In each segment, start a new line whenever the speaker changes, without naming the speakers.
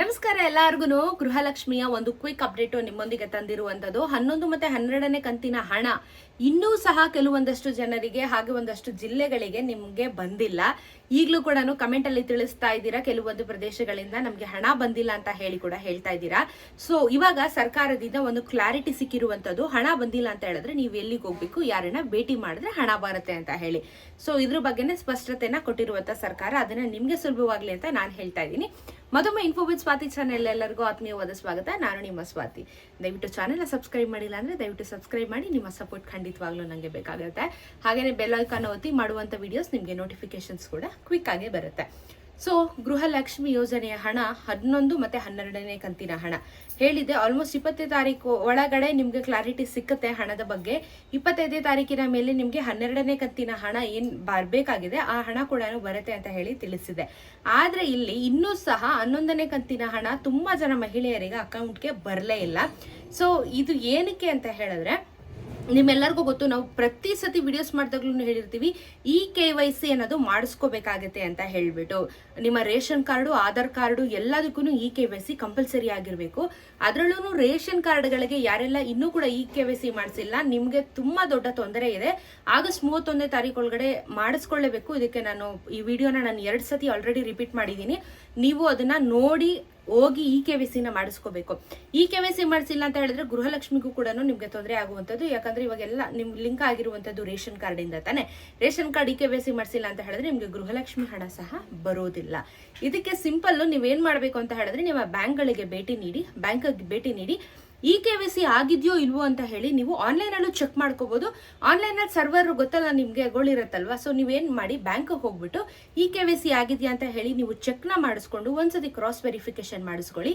ನಮಸ್ಕಾರ ಎಲ್ಲರಿಗೂ ಗೃಹಲಕ್ಷ್ಮಿಯ ಒಂದು ಕ್ವಿಕ್ ಅಪ್ಡೇಟ್ ನಿಮ್ಮೊಂದಿಗೆ ತಂದಿರುವಂತದ್ದು. ಹನ್ನೊಂದು ಮತ್ತೆ ಹನ್ನೆರಡನೇ ಕಂತಿನ ಹಣ ಇನ್ನೂ ಸಹ ಕೆಲವೊಂದಷ್ಟು ಜನರಿಗೆ ಹಾಗೆ ಒಂದಷ್ಟು ಜಿಲ್ಲೆಗಳಿಗೆ ನಿಮಗೆ ಬಂದಿಲ್ಲ. ಈಗಲೂ ಕೂಡ ಕಮೆಂಟಲ್ಲಿ ತಿಳಿಸ್ತಾ ಇದ್ದೀರಾ. ಕೆಲವೊಂದು ಪ್ರದೇಶಗಳಿಂದ ನಮಗೆ ಹಣ ಬಂದಿಲ್ಲ ಅಂತ ಹೇಳಿ ಕೂಡ ಹೇಳ್ತಾ ಇದ್ದೀರಾ. ಸೊ ಇವಾಗ ಸರ್ಕಾರದಿಂದ ಒಂದು ಕ್ಲಾರಿಟಿ ಸಿಕ್ಕಿರುವಂತದ್ದು, ಹಣ ಬಂದಿಲ್ಲ ಅಂತ ಹೇಳಿದ್ರೆ ನೀವು ಎಲ್ಲಿಗೆ ಹೋಗ್ಬೇಕು, ಯಾರನ್ನ ಭೇಟಿ ಮಾಡಿದ್ರೆ ಹಣ ಬರುತ್ತೆ ಅಂತ ಹೇಳಿ. ಸೊ ಇದ್ರ ಬಗ್ಗೆನೇ ಸ್ಪಷ್ಟತೆನ ಕೊಟ್ಟಿರುವಂತ ಸರ್ಕಾರ. ಅದನ್ನ ನಿಮಗೆ ಸುಲಭವಾಗಲಿ ಅಂತ ನಾನು ಹೇಳ್ತಾ ಇದ್ದೀನಿ. ಮತ್ತೊಮ್ಮೆ ಇನ್ಫೋಬಿಟ್ ಸ್ವಾತಿ ಚಾನೆಲ್ ಎಲ್ಲರಿಗೂ ಆತ್ಮೀಯವಾದ ಸ್ವಾಗತ. ನಾನು ನಿಮ್ಮ ಸ್ವಾತಿ. ದಯವಿಟ್ಟು ಚಾನೆಲ್ ಸಬ್ಸ್ಕ್ರೈಬ್ ಮಾಡಿಲ್ಲ ಅಂದ್ರೆ ದಯವಿಟ್ಟು ಸಬ್ಸ್ಕ್ರೈಬ್ ಮಾಡಿ, ನಿಮ್ಮ ಸಪೋರ್ಟ್ ಖಂಡಿತವಾಗ್ಲೂ ನನಗೆ ಬೇಕಾಗುತ್ತೆ. ಹಾಗೆಯೇ ಬೆಲ್ ಐಕಾನ್ ಒತ್ತಿ ಮಾಡುವಂತ ವಿಡಿಯೋಸ್ ನಿಮಗೆ ನೋಟಿಫಿಕೇಶನ್ಸ್ ಕೂಡ ಕ್ವಿಕ್ ಆಗಿ ಬರುತ್ತೆ. ಸೊ ಗೃಹಲಕ್ಷ್ಮಿ ಯೋಜನೆಯ ಹಣ ಹನ್ನೊಂದು ಮತ್ತೆ ಹನ್ನೆರಡನೇ ಕಂತಿನ ಹಣ. ಹೇಳಿದೆ ಆಲ್ಮೋಸ್ಟ್ ಇಪ್ಪತ್ತನೇ ತಾರೀಕು ಒಳಗಡೆ ನಿಮಗೆ ಕ್ಲಾರಿಟಿ ಸಿಕ್ಕತ್ತೆ ಹಣದ ಬಗ್ಗೆ. ಇಪ್ಪತ್ತೈದನೇ ತಾರೀಕಿನ ಮೇಲೆ ನಿಮಗೆ ಹನ್ನೆರಡನೇ ಕಂತಿನ ಹಣ ಏನು ಬರಬೇಕಾಗಿದೆ ಆ ಹಣ ಕೂಡ ಬರುತ್ತೆ ಅಂತ ಹೇಳಿ ತಿಳಿಸಿದೆ. ಆದ್ರೆ ಇಲ್ಲಿ ಇನ್ನೂ ಸಹ ಹನ್ನೊಂದನೇ ಕಂತಿನ ಹಣ ತುಂಬಾ ಜನ ಮಹಿಳೆಯರಿಗೆ ಅಕೌಂಟ್ಗೆ ಬರಲೇ ಇಲ್ಲ. ಸೊ ಇದು ಏನಕ್ಕೆ ಅಂತ ಹೇಳಿದ್ರೆ ನಿಮ್ಮೆಲ್ಲರಿಗೂ ಗೊತ್ತು, ನಾವು ಪ್ರತಿ ಸತಿ ವಿಡಿಯೋಸ್ ಮಾಡಿದಾಗ್ಲೂ ಹೇಳಿರ್ತೀವಿ ಇ ಕೆ ವೈ ಸಿ ಅನ್ನೋದು ಮಾಡಿಸ್ಕೋಬೇಕಾಗತ್ತೆ ಅಂತ ಹೇಳಿಬಿಟ್ಟು. ನಿಮ್ಮ ರೇಷನ್ ಕಾರ್ಡು, ಆಧಾರ್ ಕಾರ್ಡು ಎಲ್ಲದಕ್ಕೂ E K Y C compulsory ಆಗಿರಬೇಕು. ಅದರಲ್ಲೂ ರೇಷನ್ ಕಾರ್ಡ್ಗಳಿಗೆ ಯಾರೆಲ್ಲ ಇನ್ನೂ ಕೂಡ ಇ ಕೆ ವೈ ಸಿ ಮಾಡಿಸಿಲ್ಲ, ನಿಮಗೆ ತುಂಬ ದೊಡ್ಡ ತೊಂದರೆ ಇದೆ. ಆಗಸ್ಟ್ ಮೂವತ್ತೊಂದನೇ ತಾರೀಕು ಒಳಗಡೆ ಮಾಡಿಸ್ಕೊಳ್ಳೇಬೇಕು. ಇದಕ್ಕೆ ನಾನು ಈ ವಿಡಿಯೋನ ನಾನು ಎರಡು ಸತಿ ಆಲ್ರೆಡಿ ರಿಪೀಟ್ ಮಾಡಿದ್ದೀನಿ. ನೀವು ಅದನ್ನು ನೋಡಿ ಹೋಗಿ ಇ ಕೆ ವಿ ಸಿನ ಮಾಡಿಸ್ಕೋಬೇಕು. ಇ ಕೆ ವಿ ಸಿ ಮಾಡಿಸಿಲ್ಲ ಅಂತ ಹೇಳಿದ್ರೆ ಗೃಹಲಕ್ಷ್ಮಿಗೂ ಕೂಡ ನಿಮ್ಗೆ ತೊಂದರೆ ಆಗುವಂಥದ್ದು. ಯಾಕಂದ್ರೆ ಇವಾಗೆಲ್ಲ ನಿಮ್ ಲಿಂಕ್ ಆಗಿರುವಂಥದ್ದು ರೇಷನ್ ಕಾರ್ಡ್ ಇಂದ ತಾನೆ. Ration card E K V C ಮಾಡಿಸಿಲ್ಲ ಅಂತ ಹೇಳಿದ್ರೆ ನಿಮ್ಗೆ ಗೃಹಲಕ್ಷ್ಮಿ ಹಣ ಸಹ ಬರೋದಿಲ್ಲ. ಇದಕ್ಕೆ ಸಿಂಪಲ್ ನೀವೇನ್ ಮಾಡ್ಬೇಕು ಅಂತ ಹೇಳಿದ್ರೆ ನಿಮ್ಮ ಬ್ಯಾಂಕ್ಗಳಿಗೆ ಭೇಟಿ ನೀಡಿ ಬ್ಯಾಂಕ್ ಭೇಟಿ ನೀಡಿ ಇ ಕೆ ವೈ ಸಿ ಆಗಿದೆಯೋ ಇಲ್ವೋ ಅಂತ ಹೇಳಿ ನೀವು ಆನ್ಲೈನ್ ಅಲ್ಲೂ ಚೆಕ್ ಮಾಡ್ಕೋಬೋದು. ಆನ್ಲೈನ್ ಅಲ್ಲಿ ಸರ್ವರ್ ಗೊತ್ತಲ್ಲ ನಿಮಗೆ ಗಳಿರುತ್ತಲ್ವಾ ಸೊ ನೀವೇನು ಮಾಡಿ ಬ್ಯಾಂಕ್ಗೆ ಹೋಗ್ಬಿಟ್ಟು ಇ ಕೆ ವೈ ಸಿ ಆಗಿದೆಯಾ ಅಂತ ಹೇಳಿ ನೀವು ಚೆಕ್ನ ಮಾಡಿಸ್ಕೊಂಡು ಒಂದ್ಸತಿ ಕ್ರಾಸ್ ವೆರಿಫಿಕೇಶನ್ ಮಾಡಿಸ್ಕೊಳ್ಳಿ.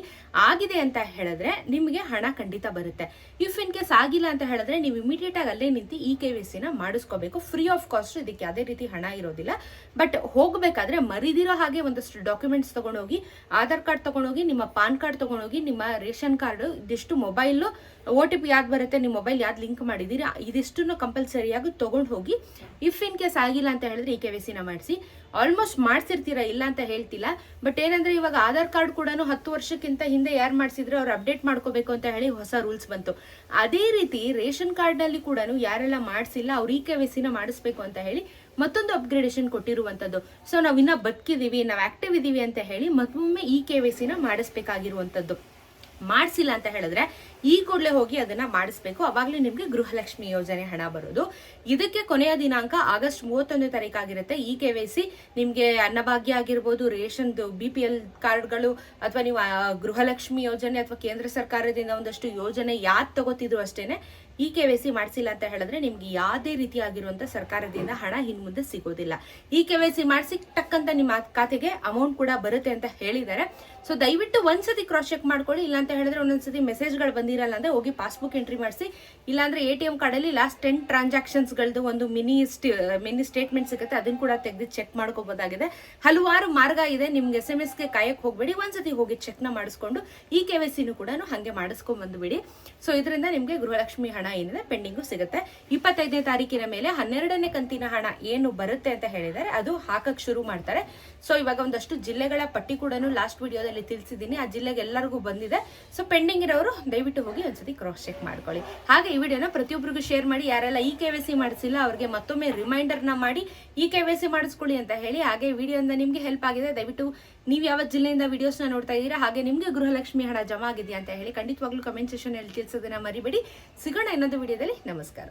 ಆಗಿದೆ ಅಂತ ಹೇಳಿದ್ರೆ ನಿಮಗೆ ಹಣ ಖಂಡಿತ ಬರುತ್ತೆ. ಇಫ್ ಇನ್ ಕೇಸ್ ಆಗಿಲ್ಲ ಅಂತ ಹೇಳಿದ್ರೆ ನೀವು ಇಮಿಡಿಯೇಟ್ ಆಗಿ ಅಲ್ಲೇ ನಿಂತು ಇ ಕೆ ವಿ ಸಿನ ಮಾಡಿಸ್ಕೋಬೇಕು. ಫ್ರೀ ಆಫ್ ಕಾಸ್ಟ್ ಇದಕ್ಕೆ ಯಾವುದೇ ರೀತಿ ಹಣ ಇರೋದಿಲ್ಲ. ಬಟ್ ಹೋಗಬೇಕಾದ್ರೆ ಮರಿದಿರೋ ಹಾಗೆ ಒಂದಷ್ಟು ಡಾಕ್ಯುಮೆಂಟ್ಸ್ ತಗೊಂಡೋಗಿ, ಆಧಾರ್ ಕಾರ್ಡ್ ತಗೊಂಡೋಗಿ, ನಿಮ್ಮ ಪಾನ್ ಕಾರ್ಡ್ ತಗೊಂಡೋಗಿ, ನಿಮ್ಮ ರೇಷನ್ ಕಾರ್ಡ್ ಇದಿಷ್ಟು ಮೊಬೈಲ್ ಒ ಟಿ ಪಿ ಯಾವ್ದು ಬರುತ್ತೆ ನಿಮ್ಮ ಮೊಬೈಲ್ ಯಾವ್ದು ಲಿಂಕ್ ಮಾಡಿದ್ದೀರಿ, ಇದಿಷ್ಟನ್ನು ಕಂಪಲ್ಸರಿಯಾಗಿ ತೊಗೊಂಡು ಹೋಗಿ ಇಫ್ ಇನ್ ಕೇಸ್ ಆಗಿಲ್ಲ ಅಂತ ಹೇಳಿದ್ರೆ ಈ ಕೆ ವಿ ಸಿನ ಮಾಡಿಸಿ. ಆಲ್ಮೋಸ್ಟ್ ಮಾಡಿಸಿರ್ತೀರಾ ಇಲ್ಲ ಅಂತ ಹೇಳ್ತಿಲ್ಲ ಬಟ್ ಏನಂದ್ರೆ ಇವಾಗ ಆಧಾರ್ ಕಾರ್ಡ್ ಕೂಡ ಹತ್ತು ವರ್ಷಕ್ಕಿಂತ ಹಿಂದೆ ಯಾರು ಮಾಡಿಸಿದ್ರೆ ಅವ್ರು ಅಪ್ಡೇಟ್ ಮಾಡ್ಕೋಬೇಕು ಅಂತ ಹೇಳಿ ಹೊಸ ರೂಲ್ಸ್ ಬಂತು. ಅದೇ ರೀತಿ ರೇಷನ್ ಕಾರ್ಡ್ನಲ್ಲಿ ಕೂಡ ಯಾರೆಲ್ಲ ಮಾಡಿಸಿಲ್ಲ ಅವ್ರು ಈ ಕೆ ವಿ ಸಿನ ಮಾಡಿಸ್ಬೇಕು ಅಂತ ಹೇಳಿ ಮತ್ತೊಂದು ಅಪ್ಗ್ರೇಡೇಷನ್ ಕೊಟ್ಟಿರುವಂತದ್ದು ಸೊ ನಾವಿನ್ನ ಬದುಕಿದ್ದೀವಿ ನಾವು ಆಕ್ಟಿವ್ ಇದ್ದೀವಿ ಅಂತ ಹೇಳಿ ಮತ್ತೊಮ್ಮೆ ಈ ಕೆ ವಿ ಸಿನ ಮಾಡಿಸ್ಬೇಕಾಗಿರುವಂತದ್ದು ಮಾಡಿಸಿಲ್ಲ ಅಂತ ಹೇಳಿದ್ರೆ ಈ ಕೂಡಲೇ ಹೋಗಿ ಅದನ್ನ ಮಾಡಿಸ್ಬೇಕು. ಅವಾಗಲೇ ನಿಮಗೆ ಗೃಹಲಕ್ಷ್ಮಿ ಯೋಜನೆ ಹಣ ಬರೋದು. ಇದಕ್ಕೆ ಕೊನೆಯ ದಿನಾಂಕ ಆಗಸ್ಟ್ ಮೂವತ್ತೊಂದನೇ ತಾರೀಕಾಗಿರುತ್ತೆ ಈ ಕೆ ವೈ ಸಿ ನಿಮಗೆ ಅನ್ನಭಾಗ್ಯ ಆಗಿರ್ಬೋದು ರೇಷನ್ ಬಿ ಪಿ ಎಲ್ ಕಾರ್ಡ್ಗಳು ಅಥವಾ ನೀವು ಗೃಹಲಕ್ಷ್ಮಿ ಯೋಜನೆ ಅಥವಾ ಕೇಂದ್ರ ಸರ್ಕಾರದಿಂದ ಒಂದಷ್ಟು ಯೋಜನೆ ಯಾರು ತಗೋತಿದ್ರು ಅಷ್ಟೇನೆ ಈ ಕೆ ವೈ ಸಿ ಮಾಡಿಸಿಲ್ಲ ಅಂತ ಹೇಳಿದ್ರೆ ನಿಮ್ಗೆ ಯಾವುದೇ ರೀತಿಯಾಗಿರುವಂತ ಸರ್ಕಾರದಿಂದ ಹಣ ಇನ್ ಮುಂದೆ ಸಿಗೋದಿಲ್ಲ. ಇ ಕೆ ವೈ ಸಿ ಮಾಡಿಸಿ ಟಕ್ ಅಂತ ನಿಮ್ಮ ಖಾತೆಗೆ ಅಮೌಂಟ್ ಕೂಡ ಬರುತ್ತೆ ಅಂತ ಹೇಳಿದ್ದಾರೆ. ಸೊ ದಯವಿಟ್ಟು ಒಂದ್ಸತಿ ಕ್ರಾಸ್ ಚೆಕ್ ಮಾಡ್ಕೊಳ್ಳಿ. ಇಲ್ಲ ಅಂತ ಹೇಳಿದ್ರೆ ಒಂದೊಂದ್ಸತಿ ಮೆಸೇಜ್ಗಳು ಬಂದಿರಲ್ಲ ಅಂದ್ರೆ ಹೋಗಿ ಪಾಸ್ಬುಕ್ ಎಂಟ್ರಿ ಮಾಡಿಸಿ. ಇಲ್ಲಾಂದ್ರೆ ಎ ಟಿ ಎಂ ಕಾರ್ಡಲ್ಲಿ ಲಾಸ್ಟ್ ಟೆನ್ ಟ್ರಾನ್ಸಾಕ್ಷನ್ಸ್ಗಳದ್ದು ಒಂದು ಮಿನಿ ಮಿನಿ ಸ್ಟೇಟ್ಮೆಂಟ್ ಸಿಗುತ್ತೆ. ಅದನ್ನ ಕೂಡ ತೆಗೆದು ಚೆಕ್ ಮಾಡ್ಕೋಬಹುದಾಗಿದೆ ಹಲವಾರು ಮಾರ್ಗ ಇದೆ. ನಿಮ್ಗೆ ಎಸ್ ಎಂ ಎಸ್ಗೆ ಕಾಯಕ್ ಹೋಗ್ಬೇಡಿ. ಒಂದ್ಸತಿ ಹೋಗಿ ಚೆಕ್ನ ಮಾಡಿಸ್ಕೊಂಡು ಈ ಕೆ ವೈ ಸಿನೂ ಕೂಡ ಹಂಗೆ ಮಾಡಿಸ್ಕೊಂಡ್ ಬಂದ್ಬಿಡಿ. ಸೊ ಇದರಿಂದ ನಿಮಗೆ ಗೃಹಲಕ್ಷ್ಮಿ ಹಣ ಏನಿದೆ, ಪೆಂಡಿಂಗು ಸಿಗುತ್ತೆ. ಇಪ್ಪತ್ತೈದನೇ ತಾರೀಕಿನ ಮೇಲೆ ಹನ್ನೆರಡನೇ ಕಂತಿನ ಹಣ ಏನು ಬರುತ್ತೆ ಅಂತ ಹೇಳಿದರೆ ಅದು ಹಾಕಕ್ ಶುರು ಮಾಡ್ತಾರೆ. ಸೊ ಇವಾಗ ಒಂದಷ್ಟು ಜಿಲ್ಲೆಗಳ ಪಟ್ಟಿ ಕೂಡ ಲಾಸ್ಟ್ ವಿಡಿಯೋದಲ್ಲಿ ತಿಳಿಸಿದ್ದೀನಿ. ಆ ಜಿಲ್ಲೆಗೆ ಎಲ್ಲರಿಗೂ ಬಂದಿದೆ. ಸೊ ಪೆಂಡಿಂಗ್ ಇರೋರು ದಯವಿಟ್ಟು ಹೋಗಿ ಒಂದ್ಸತಿ ಕ್ರಾಸ್ ಚೆಕ್ ಮಾಡ್ಕೊಳ್ಳಿ. ಹಾಗೆ ಈ ವಿಡಿಯೋನ ಪ್ರತಿಯೊಬ್ಬರಿಗೂ ಶೇರ್ ಮಾಡಿ, ಯಾರೆಲ್ಲ ಇ ಕೆ ಸಿ ಮಾಡಿಸಿಲ್ಲ, ಅವ್ರಿಗೆ ಮತ್ತೊಮ್ಮೆ ರಿಮೈಂಡರ್ನ ಮಾಡಿ ಇ ಕೆ ಸಿ ಮಾಡಿಸ್ಕೊಳ್ಳಿ ಅಂತ ಹೇಳಿ ಹಾಗೆ ವಿಡಿಯೋದಿಂದ ನಿಮಗೆ ಹೆಲ್ಪ್ ಆಗಿದೆ. ದಯವಿಟ್ಟು ನೀವು ಯಾವ ಜಿಲ್ಲೆಯಿಂದ ವಿಡಿಯೋಸ್ನ ನೋಡ್ತಾ ಇದ್ದೀರಾ, ಹಾಗೆ ನಿಮಗೆ ಗೃಹಲಕ್ಷ್ಮಿ ಹಣ ಜಮಾ ಆಗಿದೆಯಾ ಅಂತ ಹೇಳಿ ಖಂಡಿತವಾಗ್ಲೂ ಕಮೆಂಟ್ ಸೆಷನ್ ಅಲ್ಲಿ ತಿಳಿಸೋದನ್ನ ಮರಿಬೇಡಿ. ಸಿಗೋಣ ಇನ್ನೊಂದು ವಿಡಿಯೋದಲ್ಲಿ ನಮಸ್ಕಾರ.